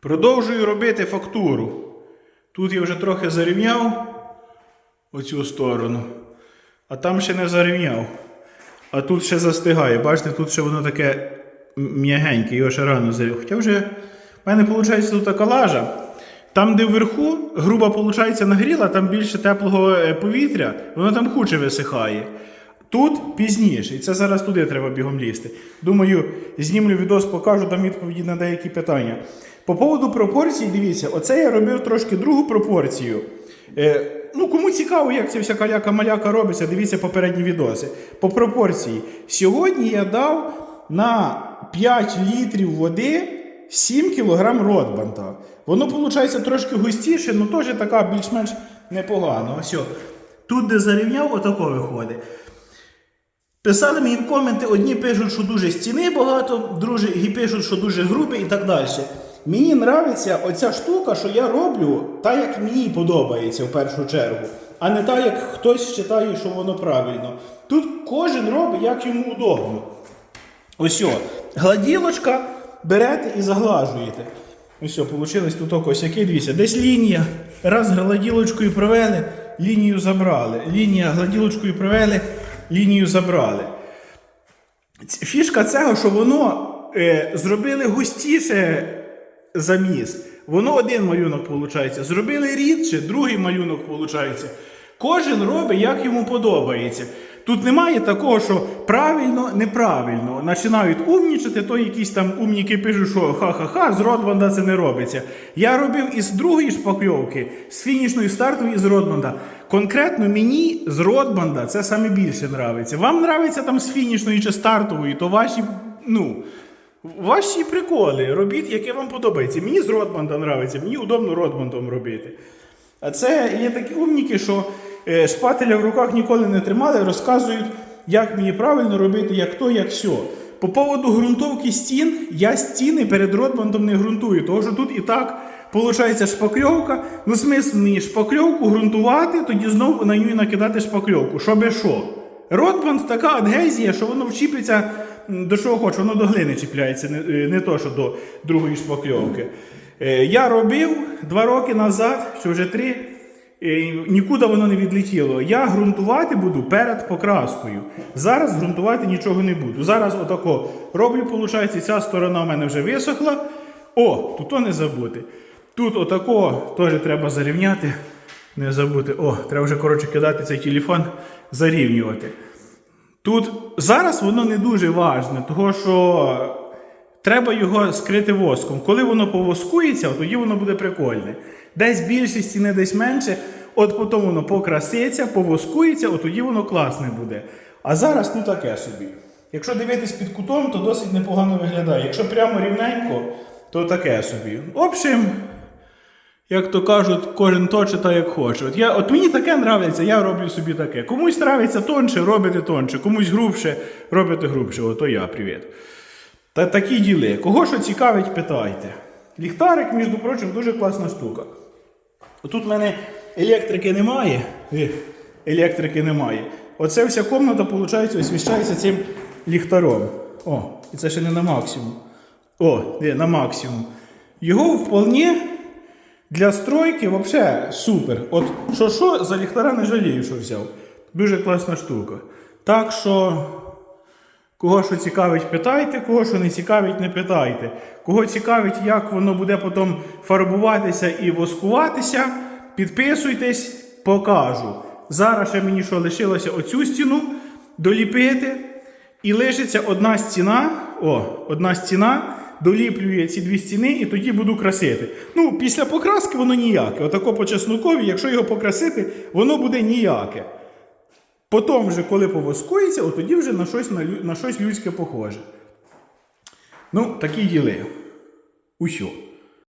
Продовжую робити фактуру. Тут я вже трохи зарівняв оцю сторону, а там ще не зарівняв. А тут ще застигає. Бачите, тут ще воно таке м'ягеньке, його ще рано зарів. Хоча вже в мене виходить тут така лажа. Там, де вверху, груба виходить, нагріла, там більше теплого е, повітря, воно там хуче висихає. Тут пізніше, і це зараз туди треба бігом лізти. Думаю, знімлю відос, покажу там відповіді на деякі питання. По поводу пропорцій, дивіться, оце я робив трошки другу пропорцію. Е, ну, кому цікаво, як ця вся каляка-маляка робиться, дивіться попередні відоси. По пропорції. Сьогодні я дав на 5 літрів води 7 кг ротбанта. Воно виходить трошки густіше, але теж така більш-менш непогано. Ось. Тут, де зарівняв, отако виходить. Писали мені в коменти, одні пишуть, що дуже стіни багато, другі пишуть, що дуже грубий і так далі. Мені подобається оця штука, що я роблю так, як мені подобається в першу чергу, а не так, як хтось вважає, що воно правильно. Тут кожен робить, як йому удобно. Ось, о, гладілочка берете і заглажуєте. Ось, о, получилось тут ось який дивіться. Десь лінія. Раз гладілочкою провели, лінію забрали. Лінія гладілочкою провели, лінію забрали. Фішка цього, що воно е, зробили густіше заміс. Воно один малюнок виходить. Зробили рідше, другий малюнок виходить. Кожен робить, як йому подобається. Тут немає такого, що правильно, неправильно. Починають умнічати, то якісь там умніки пишуть, що ха-ха-ха, з Ротбанда це не робиться. Я робив із другої шпакльовки, з фінішної стартової з Ротбанда. Конкретно мені з Ротбанда це саме більше нравиться. Вам нравиться там з фінішної чи стартової, то ваші, ну. Ваші приколи, робіть, яке вам подобається. Мені з Ротбанда нравиться, мені удобно Ротбандом робити. А це є такі умніки, що е, шпателя в руках ніколи не тримали, розказують, як мені правильно робити, як то, як сьо. По поводу ґрунтовки стін, я стіни перед Ротбандом не ґрунтую, тому що тут і так виходить шпакльовка. Ну, смисл мені шпакльовку ґрунтувати, тоді знову на ній накидати шпакльовку. Щоби що? Ротбанд така адгезія, що воно вчіпиться до чого хоче, воно до глини чіпляється, не, е, не то, що до другої шпакльовки. Е, Я робив два роки назад, чи вже три, е, нікуди воно не відлетіло. Я ґрунтувати буду перед покраскою. Зараз ґрунтувати нічого не буду. Зараз отако роблю, виходить, ця сторона в мене вже висохла. О, тут то не забути. Тут отако теж треба зарівняти. Не забути. О, треба вже коротше кидати цей телефон, зарівнювати. Тут зараз воно не дуже важне, тому що треба його скрити воском. Коли воно повоскується, тоді воно буде прикольне. Десь більше стіни, десь менше, от потім воно покраситься, повоскується, от тоді воно класне буде. А зараз ну таке собі. Якщо дивитись під кутом, то досить непогано виглядає. Якщо прямо рівненько, то таке собі. В общем, як то кажуть, кожен точить так, як хоче. От, я, от мені таке нравиться, я роблю собі таке. Комусь нравиться тонше, робите тонше, комусь грубше, робите грубше. Ото я, привіт. Та такі діли. Кого що цікавить, питайте. Ліхтарик, між прочим, дуже класна штука. Тут в мене електрики немає. Е, Електрики немає. Оце вся комната, виходить, освіщається цим ліхтаром. О, і це ще не на максимум. О, не, на максимум. Його вполне для стройки взагалі супер. От що що, за ліхтара не жалію, що взяв. Дуже класна штука. Так що, кого що цікавить, питайте, кого що не цікавить, не питайте. Кого цікавить, як воно буде потім фарбуватися і воскуватися, підписуйтесь, покажу. Зараз ще мені що лишилося оцю стіну доліпити. І лишиться одна стіна. О, одна стіна доліплює ці дві стіни, і тоді буду красити. Ну, після покраски воно ніяке. Отако по чеснокові, якщо його покрасити, воно буде ніяке. Потім, вже, коли повоскується, тоді вже на щось, на, на щось людське похоже. Ну, такі діли. Усьо.